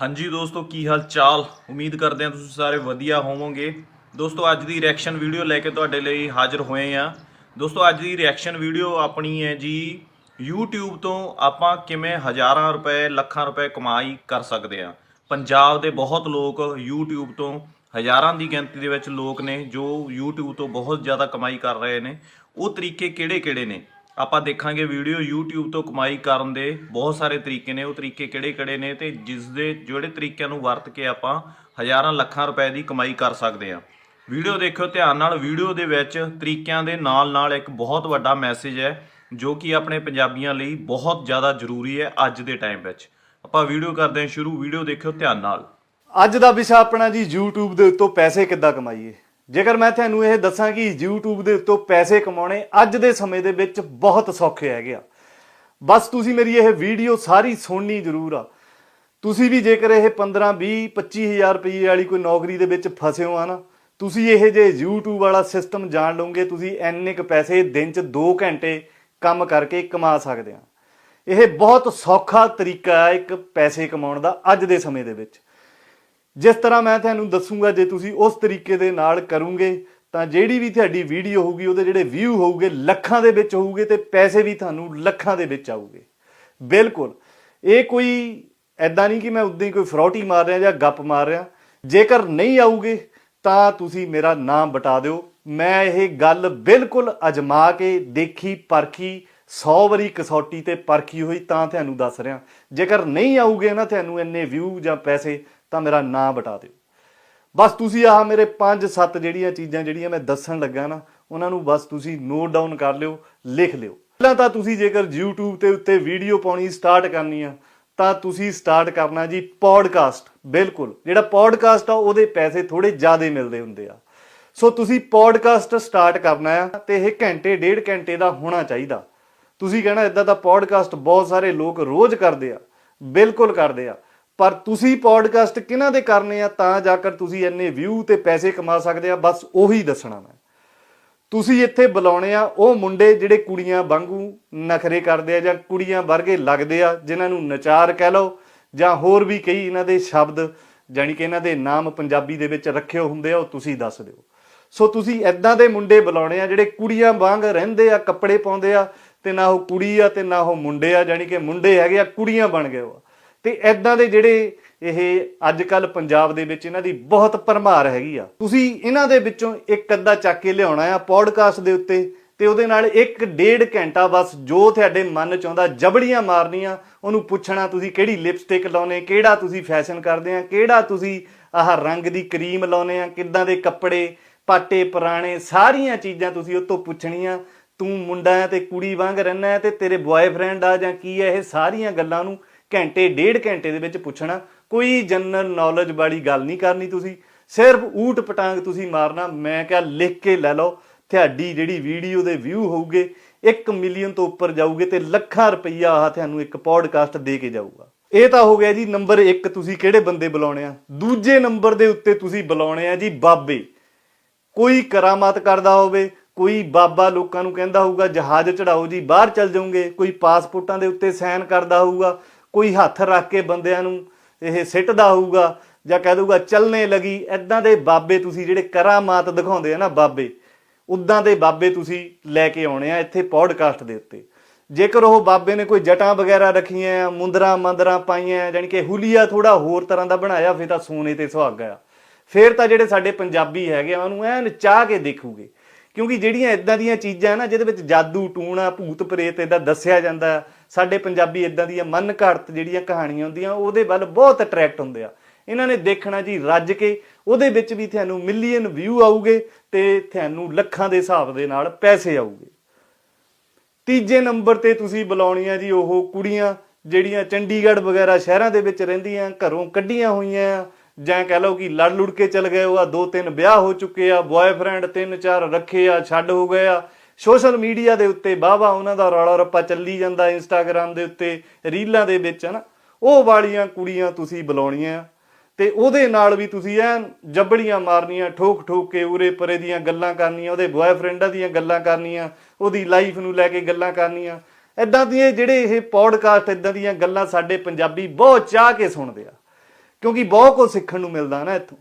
ਹਾਂਜੀ ਦੋਸਤੋ, ਕੀ ਹਾਲ ਚਾਲ ਉਮੀਦ ਕਰਦੇ ਹਾਂ ਤੁਸੀਂ ਸਾਰੇ ਵਧੀਆ ਹੋਵੋਗੇ। ਦੋਸਤੋ, ਅੱਜ ਦੀ ਰਿਐਕਸ਼ਨ ਵੀਡੀਓ ਲੈ ਕੇ ਤੁਹਾਡੇ ਲਈ ਹਾਜ਼ਰ ਹੋਏ ਆ ਦੋਸਤੋ, ਅੱਜ ਦੀ ਰਿਐਕਸ਼ਨ ਵੀਡੀਓ ਆਪਣੀ ਹੈ ਜੀ, YouTube ਤੋਂ ਆਪਾਂ ਕਿਵੇਂ ਹਜ਼ਾਰਾਂ ਰੁਪਏ, ਲੱਖਾਂ ਰੁਪਏ ਕਮਾਈ ਕਰ ਸਕਦੇ ਆ ਪੰਜਾਬ ਦੇ ਬਹੁਤ ਲੋਕ YouTube ਤੋਂ ਹਜ਼ਾਰਾਂ ਦੀ ਗਿਣਤੀ ਦੇ ਵਿੱਚ ਲੋਕ ਨੇ ਜੋ YouTube ਤੋਂ ਬਹੁਤ ਜ਼ਿਆਦਾ ਕਮਾਈ ਕਰ ਰਹੇ ਨੇ। ਉਹ ਤਰੀਕੇ ਕਿਹੜੇ-ਕਿਹੜੇ ਨੇ? ਆਪਾਂ ਦੇਖਾਂਗੇ ਵੀਡੀਓ YouTube ਤੋਂ ਕਮਾਈ ਕਰਨ ਦੇ ਬਹੁਤ ਸਾਰੇ ਤਰੀਕੇ ਨੇ, ਉਹ ਤਰੀਕੇ ਕਿਹੜੇ-ਕਿਹੜੇ ਨੇ ਤੇ ਜਿਸ ਦੇ ਜਿਹੜੇ ਤਰੀਕਿਆਂ ਨੂੰ ਵਰਤ ਕੇ ਆਪਾਂ ਹਜ਼ਾਰਾਂ ਲੱਖਾਂ ਰੁਪਏ ਦੀ ਕਮਾਈ ਕਰ ਸਕਦੇ ਹਾਂ। ਵੀਡੀਓ ਦੇਖਿਓ ਧਿਆਨ ਨਾਲ, ਵੀਡੀਓ ਦੇ ਵਿੱਚ ਤਰੀਕਿਆਂ ਦੇ ਨਾਲ-ਨਾਲ ਇੱਕ ਬਹੁਤ ਵੱਡਾ ਮੈਸੇਜ ਹੈ, ਜੋ ਕਿ ਆਪਣੇ ਪੰਜਾਬੀਆਂ ਲਈ ਬਹੁਤ ਜ਼ਿਆਦਾ ਜ਼ਰੂਰੀ ਹੈ ਅੱਜ ਦੇ ਟਾਈਮ ਵਿੱਚ। ਆਪਾਂ ਵੀਡੀਓ ਕਰਦੇ ਹਾਂ ਸ਼ੁਰੂ, ਵੀਡੀਓ ਦੇਖਿਓ ਧਿਆਨ ਨਾਲ। ਅੱਜ ਦਾ ਵਿਸ਼ਾ ਆਪਣਾ ਜੀ, YouTube ਦੇ ਉੱਤੋਂ ਪੈਸੇ ਕਿੱਦਾਂ ਕਮਾਈਏ? ਜੇਕਰ ਮੈਂ ਤੁਹਾਨੂੰ ਇਹ ਦੱਸਾਂ ਕਿ YouTube ਦੇ ਉੱਤੋਂ ਪੈਸੇ ਕਮਾਉਣੇ ਅੱਜ ਦੇ ਸਮੇਂ ਦੇ ਵਿੱਚ ਬਹੁਤ ਸੌਖੇ ਹੈਗੇ ਆ। ਬਸ ਤੁਸੀਂ ਮੇਰੀ ਇਹ ਵੀਡੀਓ ਸਾਰੀ ਸੁਣਨੀ ਜ਼ਰੂਰ ਆ। ਤੁਸੀਂ ਵੀ ਜੇਕਰ ਇਹ 15 20 25000 ਰੁਪਏ ਵਾਲੀ ਕੋਈ ਨੌਕਰੀ ਦੇ ਵਿੱਚ ਫਸੇ ਹੋ ਆ ਨਾ, ਤੁਸੀਂ ਇਹ ਜੇ YouTube ਵਾਲਾ ਸਿਸਟਮ ਜਾਣ ਲਓਗੇ, ਤੁਸੀਂ ਇੰਨੇ ਕੁ ਪੈਸੇ ਦਿਨ 'ਚ 2 ਘੰਟੇ ਕੰਮ ਕਰਕੇ ਕਮਾ ਸਕਦੇ ਆ। ਇਹ ਬਹੁਤ ਸੌਖਾ ਤਰੀਕਾ ਹੈ ਇੱਕ ਪੈਸੇ ਕਮਾਉਣ ਦਾ ਅੱਜ ਦੇ ਸਮੇਂ ਦੇ ਵਿੱਚ। ਜਿਸ ਤਰ੍ਹਾਂ ਮੈਂ ਤੁਹਾਨੂੰ ਦੱਸੂਗਾ, ਜੇ ਤੁਸੀਂ ਉਸ ਤਰੀਕੇ ਦੇ ਨਾਲ ਕਰੋਗੇ, ਤਾਂ ਜਿਹੜੀ ਵੀ ਤੁਹਾਡੀ ਵੀਡੀਓ ਹੋਊਗੀ, ਉਹਦੇ ਜਿਹੜੇ ਵਿਊ ਹੋਊਗੇ, ਲੱਖਾਂ ਦੇ ਵਿੱਚ ਹੋਊਗੇ ਤੇ ਪੈਸੇ ਵੀ ਤੁਹਾਨੂੰ ਲੱਖਾਂ ਦੇ ਵਿੱਚ ਆਊਗੇ। ਬਿਲਕੁਲ। ਇਹ ਕੋਈ ਐਦਾਂ ਨਹੀਂ ਕਿ ਮੈਂ ਉਦਾਂ ਹੀ ਕੋਈ ਫਰੋਟੀ ਮਾਰ ਰਿਹਾ ਜਾਂ ਗੱਪ ਮਾਰ ਰਿਹਾ। ਜੇਕਰ ਨਹੀਂ ਆਊਗੇ, ਤਾਂ ਤੁਸੀਂ ਮੇਰਾ ਨਾਮ ਬਟਾ ਦਿਓ। ਮੈਂ ਇਹ ਗੱਲ ਬਿਲਕੁਲ ਅਜਮਾ ਕੇ ਦੇਖੀ, ਪਰਖੀ 100 ਵਾਰੀ ਕਸੌਟੀ ਤੇ ਪਰਖੀ ਹੋਈ ਤਾਂ ਤੁਹਾਨੂੰ ਦੱਸ ਰਿਹਾ। ਜੇਕਰ ਨਹੀਂ ਆਊਗੇ ਨਾ ਤੁਹਾਨੂੰ ਇੰਨੇ ਵਿਊ ਜਾਂ ਪੈਸੇ, ਤਾਂ ਮੇਰਾ ਨਾਂ ਬਤਾ ਦਿਓ। ਬਸ ਤੁਸੀਂ ਆਹ ਮੇਰੇ 5-7 ਜਿਹੜੀਆਂ ਚੀਜ਼ਾਂ ਜਿਹੜੀਆਂ ਮੈਂ ਦੱਸਣ ਲੱਗਾ ਨਾ, ਉਹਨਾਂ ਨੂੰ ਬਸ ਤੁਸੀਂ ਨੋਟ ਡਾਊਨ ਕਰ ਲਿਓ, ਲਿਖ ਲਿਓ। ਪਹਿਲਾਂ ਤਾਂ ਤੁਸੀਂ ਜੇਕਰ YouTube ਤੇ ਉੱਤੇ ਵੀਡੀਓ ਪਾਉਣੀ ਸਟਾਰਟ ਕਰਨੀ ਆ, ਤਾਂ ਤੁਸੀਂ ਸਟਾਰਟ ਕਰਨਾ ਜੀ ਪੋਡਕਾਸਟ ਬਿਲਕੁਲ, ਜਿਹੜਾ ਪੋਡਕਾਸਟ ਆ, ਉਹਦੇ ਪੈਸੇ ਥੋੜੇ ਜ਼ਿਆਦਾ ਮਿਲਦੇ ਹੁੰਦੇ ਆ। ਸੋ ਤੁਸੀਂ ਪੋਡਕਾਸਟ ਸਟਾਰਟ ਕਰਨਾ ਆ, ਤੇ ਇਹ ਘੰਟੇ, ਡੇਢ ਘੰਟੇ ਦਾ ਹੋਣਾ ਚਾਹੀਦਾ। ਤੁਸੀਂ ਕਹਿਣਾ ਇਦਾਂ ਦਾ ਪੋਡਕਾਸਟ ਬਹੁਤ ਸਾਰੇ ਲੋਕ ਰੋਜ਼ ਕਰਦੇ ਆ, ਬਿਲਕੁਲ ਕਰਦੇ ਆ। ਪਰ ਤੁਸੀਂ ਪੋਡਕਾਸਟ ਕਿਹਨਾਂ ਦੇ ਕਰਨੇ ਆ, ਤਾਂ ਜਾ ਕੇ ਤੁਸੀਂ ਇੰਨੇ ਵਿਊ ਤੇ ਪੈਸੇ ਕਮਾ ਸਕਦੇ ਆ, ਬਸ ਉਹੀ ਦੱਸਣਾ ਮੈਂ। ਤੁਸੀਂ ਇੱਥੇ ਬੁਲਾਉਣੇ ਆ, ਉਹ ਮੁੰਡੇ ਜਿਹੜੇ ਕੁੜੀਆਂ ਵਾਂਗੂ ਨਖਰੇ ਕਰਦੇ ਆ ਜਾਂ ਕੁੜੀਆਂ ਵਰਗੇ ਲੱਗਦੇ ਆ, ਜਿਨ੍ਹਾਂ ਨੂੰ ਨਚਾਰ ਕਹਿ ਲਓ, ਜਾਂ ਹੋਰ ਵੀ ਕਈ ਇਹਨਾਂ ਦੇ ਸ਼ਬਦ ਜਾਨੀ ਕਿ ਇਹਨਾਂ ਦੇ ਨਾਮ ਪੰਜਾਬੀ ਦੇ ਵਿੱਚ ਰੱਖੇ ਹੁੰਦੇ ਆ, ਉਹ ਤੁਸੀਂ ਦੱਸ ਦਿਓ। ਸੋ ਤੁਸੀਂ ਐਦਾਂ ਦੇ ਮੁੰਡੇ ਬੁਲਾਉਣੇ ਆ, ਜਿਹੜੇ ਕੁੜੀਆਂ ਵਾਂਗ ਰਹਿੰਦੇ ਆ, ਕੱਪੜੇ ਪਾਉਂਦੇ ਆ ਤੇ ਨਾ ਉਹ ਕੁੜੀ ਆ ਤੇ ਨਾ ਉਹ ਮੁੰਡੇ ਆ ਜਾਨੀ ਕਿ ਮੁੰਡੇ ਹੈਗੇ ਆ, ਕੁੜੀਆਂ ਬਣ ਗਏ ਉਹ। ਤੇ ਐਦਾਂ ਦੇ ਜਿਹੜੇ ਇਹ ਅੱਜ ਕੱਲ ਪੰਜਾਬ ਦੇ ਵਿੱਚ ਇਹਨਾਂ ਦੀ ਬਹੁਤ ਭਰਮਾਰ ਹੈਗੀ ਆ। ਤੁਸੀਂ ਇਹਨਾਂ ਦੇ ਵਿੱਚੋਂ ਇੱਕ ਅੱਧਾ ਚੱਕ ਕੇ ਲਿਆਉਣਾ ਆ ਪੋਡਕਾਸਟ ਦੇ ਉੱਤੇ, ਤੇ ਉਹਦੇ ਨਾਲ ਇੱਕ ਡੇਢ ਘੰਟਾ ਬਸ ਜੋ ਤੁਹਾਡੇ ਮਨ ਚ ਆਉਂਦਾ ਜਬੜੀਆਂ ਮਾਰਨੀਆਂ, ਉਹਨੂੰ ਪੁੱਛਣਾ ਤੁਸੀਂ ਕਿਹੜੀ ਲਿਪਸਟਿਕ ਲਾਉਨੇ ਕਿਹੜਾ ਤੁਸੀਂ ਫੈਸ਼ਨ ਕਰਦੇ ਆ, ਕਿਹੜਾ ਤੁਸੀਂ ਆਹ ਰੰਗ ਦੀ ਕਰੀਮ ਲਾਉਨੇ ਆ, ਕਿੱਦਾਂ ਦੇ ਕੱਪੜੇ, ਪਾਟੇ, ਪੁਰਾਣੇ ਸਾਰੀਆਂ ਚੀਜ਼ਾਂ ਤੁਸੀਂ ਉਹ ਤੋਂ ਪੁੱਛਣੀਆਂ ਤੂੰ ਮੁੰਡਾ ਹੈ ਤੇ ਕੁੜੀ ਵਾਂਗ ਰਹਿਣਾ ਹੈ ਤੇ ਤੇਰੇ ਬॉयਫ੍ਰੈਂਡ ਆ ਜਾਂ ਕੀ ਹੈ, ਇਹ ਸਾਰੀਆਂ ਗੱਲਾਂ ਨੂੰ ਘੰਟੇ, ਡੇਢ ਘੰਟੇ ਦੇ ਵਿੱਚ ਪੁੱਛਣਾ। ਕੋਈ ਜਨਰਲ ਨੌਲੇਜ ਵਾਲੀ ਗੱਲ ਨਹੀਂ ਕਰਨੀ ਤੁਸੀਂ। ਸਿਰਫ ਊਟ ਪਟਾਂਗ ਤੁਸੀਂ ਮਾਰਨਾ। ਮੈਂ ਕਿਹਾ ਲਿਖ ਕੇ ਲੈ ਲਓ। ਤੁਹਾਡੀ ਜਿਹੜੀ ਵੀਡੀਓ ਦੇ ਵਿਊ ਹੋਊਗੇ 1 ਮਿਲੀਅਨ ਤੋਂ ਉੱਪਰ ਜਾਊਗੇ ਤੇ ਲੱਖਾਂ ਰੁਪਈਆ ਆ ਤੁਹਾਨੂੰ ਇੱਕ ਪੋਡਕਾਸਟ ਦੇ ਕੇ ਜਾਊਗਾ। ਇਹ ਤਾਂ ਹੋ ਗਿਆ ਜੀ ਨੰਬਰ 1 ਤੁਸੀਂ ਕਿਹੜੇ ਬੰਦੇ ਬੁਲਾਉਣੇ ਆ? ਦੂਜੇ ਨੰਬਰ ਦੇ ਉੱਤੇ ਤੁਸੀਂ ਬੁਲਾਉਣੇ ਆ ਜੀ ਬਾਬੇ। ਕੋਈ ਕਰਾਮਾਤ ਕਰਦਾ ਹੋਵੇ ਕੋਈ ਬਾਬਾ ਲੋਕਾਂ ਨੂੰ ਕਹਿੰਦਾ ਹੋਊਗਾ, ਜਹਾਜ਼ ਚੜਾਓ ਜੀ, ਬਾਹਰ ਚੱਲ ਜਾਓਗੇ, ਕੋਈ ਪਾਸਪੋਰਟਾਂ ਦੇ ਉੱਤੇ ਸਾਈਨ ਕਰਦਾ ਹੋਊਗਾ, ਕੋਈ ਹੱਥ ਰੱਖ ਕੇ ਬੰਦਿਆਂ ਨੂੰ ਇਹ ਸਿੱਟਦਾ ਹੋਊਗਾ ਜਾਂ ਕਹਿ ਦਊਗਾ, ਚੱਲਣੇ ਲੱਗੀ ਐਦਾਂ ਦੇ ਬਾਬੇ ਤੁਸੀਂ ਜਿਹੜੇ ਕਰਾਮਾਤ ਦਿਖਾਉਂਦੇ ਆ ਨਾ ਬਾਬੇ ਉਦਾਂ ਦੇ ਬਾਬੇ ਤੁਸੀਂ ਲੈ ਕੇ ਆਉਣੇ ਆ ਇੱਥੇ ਪੋਡਕਾਸਟ ਦੇ ਉੱਤੇ। ਜੇਕਰ ਉਹ ਬਾਬੇ ਨੇ ਕੋਈ ਜਟਾਂ ਵਗੈਰਾ ਰੱਖੀਆਂ ਆ ਮੁੰਦਰਾ ਮੰਦਰਾ ਪਾਈਆਂ ਜਾਨੀ ਕਿ ਹੁਲੀਆ ਥੋੜਾ ਹੋਰ ਤਰ੍ਹਾਂ ਦਾ ਬਣਾਇਆ, ਫਿਰ ਤਾਂ ਸੋਨੇ ਤੇ ਸੁਹਾਗਾ ਆ। ਫਿਰ ਤਾਂ ਜਿਹੜੇ ਸਾਡੇ ਪੰਜਾਬੀ ਹੈਗੇ ਆ, ਉਹਨੂੰ ਐਨ ਚਾਹ ਕੇ ਦੇਖੂਗੇ। ਕਿਉਂਕਿ ਜਿਹੜੀਆਂ ਇਦਾਂ ਦੀਆਂ ਚੀਜ਼ਾਂ ਨਾ, ਜਿਹਦੇ ਵਿੱਚ ਜਾਦੂ, ਟੂਣਾ, ਭੂਤ ਪ੍ਰੇਤ ਇਦਾਂ ਦੱਸਿਆ ਜਾਂਦਾ, ਸਾਡੇ ਪੰਜਾਬੀ ਇਦਾਂ ਦੀਆਂ ਮਨ ਘੜਤ ਜਿਹੜੀਆਂ ਕਹਾਣੀਆਂ ਹੁੰਦੀਆਂ, ਉਹਦੇ ਵੱਲ ਬਹੁਤ ਅਟਰੈਕਟ ਹੁੰਦੇ ਆ। ਇਹਨਾਂ ਨੇ ਦੇਖਣਾ ਜੀ ਰੱਜ ਕੇ, ਉਹਦੇ ਵਿੱਚ ਵੀ ਤੁਹਾਨੂੰ ਮਿਲੀਅਨ ਵਿਊ ਆਊਗੇ ਤੇ ਤੁਹਾਨੂੰ ਲੱਖਾਂ ਦੇ ਹਿਸਾਬ ਦੇ ਨਾਲ ਪੈਸੇ ਆਊਗੇ। ਤੀਜੇ ਨੰਬਰ ਤੇ ਤੁਸੀਂ ਬੁਲਾਉਣੀਆਂ ਜੀ ਉਹ ਕੁੜੀਆਂ, ਜਿਹੜੀਆਂ ਚੰਡੀਗੜ੍ਹ ਵਗੈਰਾ ਸ਼ਹਿਰਾਂ ਦੇ ਵਿੱਚ ਰਹਿੰਦੀਆਂ, ਘਰੋਂ ਕੱਢੀਆਂ ਹੋਈਆਂ ਜਾਂ ਕਹਿ ਲਓ ਕਿ ਲੜ ਲੁੜ ਕੇ ਚਲ ਗਏ, ਉਹ ਆ ਦੋ ਤਿੰਨ ਵਿਆਹ ਹੋ ਚੁੱਕੇ ਆ ਬॉयਫ੍ਰੈਂਡ ਤਿੰਨ ਚਾਰ ਰੱਖੇ ਆ, ਛੱਡ ਹੋ ਗਏ ਆ। ਸੋਸ਼ਲ ਮੀਡੀਆ ਦੇ ਉੱਤੇ ਵਾਹਵਾ ਉਹਨਾਂ ਦਾ ਰੌਲਾ ਰੱਪਾ ਚੱਲੀ ਜਾਂਦਾ ਇੰਸਟਾਗ੍ਰam ਦੇ ਉੱਤੇ ਰੀਲਾਂ ਦੇ ਵਿੱਚ, ਹਨਾ? ਉਹ ਵਾਲੀਆਂ ਕੁੜੀਆਂ ਤੁਸੀਂ ਬੁਲਾਉਣੀਆਂ ਤੇ ਉਹਦੇ ਨਾਲ ਵੀ ਤੁਸੀਂ ਐਨ ਜੱਬੜੀਆਂ ਮਾਰਨੀਆਂ, ਠੋਕ ਠੋਕ ਕੇ ਉਰੇ ਪਰੇ ਦੀਆਂ ਗੱਲਾਂ ਕਰਨੀਆਂ, ਉਹਦੇ ਬॉयਫ੍ਰੈਂਡਾਂ ਦੀਆਂ ਗੱਲਾਂ ਕਰਨੀਆਂ, ਉਹਦੀ ਲਾਈਫ ਨੂੰ ਲੈ ਕੇ ਗੱਲਾਂ ਕਰਨੀਆਂ। ਐਦਾਂ ਦੀਆਂ ਜਿਹੜੇ ਇਹ ਪੌਡਕਾਸਟ ਐਦਾਂ ਦੀਆਂ ਗੱਲਾਂ ਸਾਡੇ ਪੰਜਾਬੀ ਬਹੁਤ ਚਾਹ ਕੇ ਸੁਣਦੇ ਆ। ਕਿਉਂਕਿ ਬਹੁਤ ਕੁਝ ਸਿੱਖਣ ਨੂੰ ਮਿਲਦਾ ਨਾ ਇੱਥੋਂ।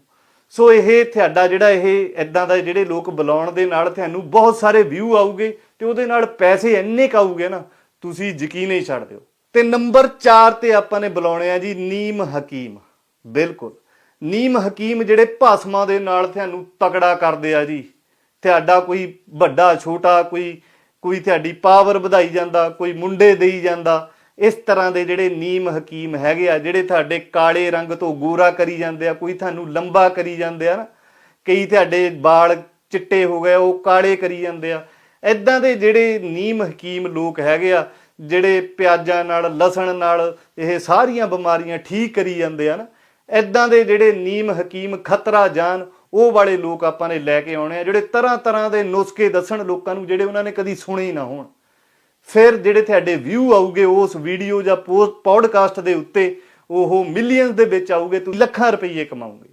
ਸੋ ਇਹ ਤੁਹਾਡਾ ਜਿਹੜਾ ਇਹ ਇਦਾਂ ਦਾ ਜਿਹੜੇ ਲੋਕ ਬੁਲਾਉਣ ਦੇ ਨਾਲ ਤੁਹਾਨੂੰ ਬਹੁਤ ਸਾਰੇ ਵਿਊ ਆਉਗੇ ਤੇ ਉਹਦੇ ਨਾਲ ਪੈਸੇ ਇੰਨੇ ਕੁ ਆਉਗੇ ਨਾ, ਤੁਸੀਂ ਯਕੀਨ ਹੀ ਛੱਡ ਦਿਓ ਤੇ ਨੰਬਰ 4 ਤੇ ਆਪਾਂ ਨੇ ਬੁਲਾਉਣੇ ਆ ਜੀ ਨੀਮ ਹਕੀਮ। ਬਿਲਕੁਲ। ਨੀਮ ਹਕੀਮ ਜਿਹੜੇ ਭਾਸਮਾਂ ਦੇ ਨਾਲ ਤੁਹਾਨੂੰ ਤਕੜਾ ਕਰਦੇ ਆ ਜੀ। ਤੁਹਾਡਾ ਕੋਈ ਵੱਡਾ, ਛੋਟਾ, ਕੋਈ ਕੋਈ ਤੁਹਾਡੀ ਪਾਵਰ ਵਧਾਈ ਜਾਂਦਾ, ਕੋਈ ਮੁੰਡੇ ਦੇਈ ਜਾਂਦਾ। ਇਸ ਤਰ੍ਹਾਂ ਦੇ ਜਿਹੜੇ ਨੀਮ ਹਕੀਮ ਹੈਗੇ ਆ, ਜਿਹੜੇ ਤੁਹਾਡੇ ਕਾਲੇ ਰੰਗ ਤੋਂ ਗੋਰਾ ਕਰੀ ਜਾਂਦੇ ਆ, ਕੋਈ ਤੁਹਾਨੂੰ ਲੰਬਾ ਕਰੀ ਜਾਂਦੇ ਆ ਨਾ, ਕਈ ਤੁਹਾਡੇ ਵਾਲ ਚਿੱਟੇ ਹੋ ਗਏ, ਉਹ ਕਾਲੇ ਕਰੀ ਜਾਂਦੇ ਆ। ਐਦਾਂ ਦੇ ਜਿਹੜੇ ਨੀਮ ਹਕੀਮ ਲੋਕ ਹੈਗੇ ਆ, ਜਿਹੜੇ ਪਿਆਜ਼ਾਂ ਨਾਲ, ਲਸਣ ਨਾਲ ਇਹ ਸਾਰੀਆਂ ਬਿਮਾਰੀਆਂ ਠੀਕ ਕਰੀ ਜਾਂਦੇ ਆ ਨਾ ਐਦਾਂ ਦੇ ਜਿਹੜੇ ਨੀਮ ਹਕੀਮ ਖਤਰਾ ਜਾਨ, ਉਹ ਵਾਲੇ ਲੋਕ ਆਪਾਂ ਨੇ ਲੈ ਕੇ ਆਉਣੇ ਆ, ਜਿਹੜੇ ਤਰ੍ਹਾਂ ਤਰ੍ਹਾਂ ਦੇ ਨੁਸਖੇ ਦੱਸਣ ਲੋਕਾਂ ਨੂੰ, ਜਿਹੜੇ ਉਹਨਾਂ ਨੇ ਕਦੀ ਸੁਣੇ ਹੀ ਨਾ ਹੋਣ। ਫਿਰ ਜਿਹੜੇ ਤੁਹਾਡੇ ਵਿਊ ਆਉਗੇ ਉਸ ਵੀਡੀਓ ਜਾਂ ਪੋਸਟ ਪੋਡਕਾਸਟ ਦੇ ਉੱਤੇ, ਉਹ ਮਿਲੀਅਨਸ ਦੇ ਵਿੱਚ ਆਉਗੇ ਤੁਸੀਂ ਲੱਖਾਂ ਰੁਪਏ ਕਮਾਓਗੇ।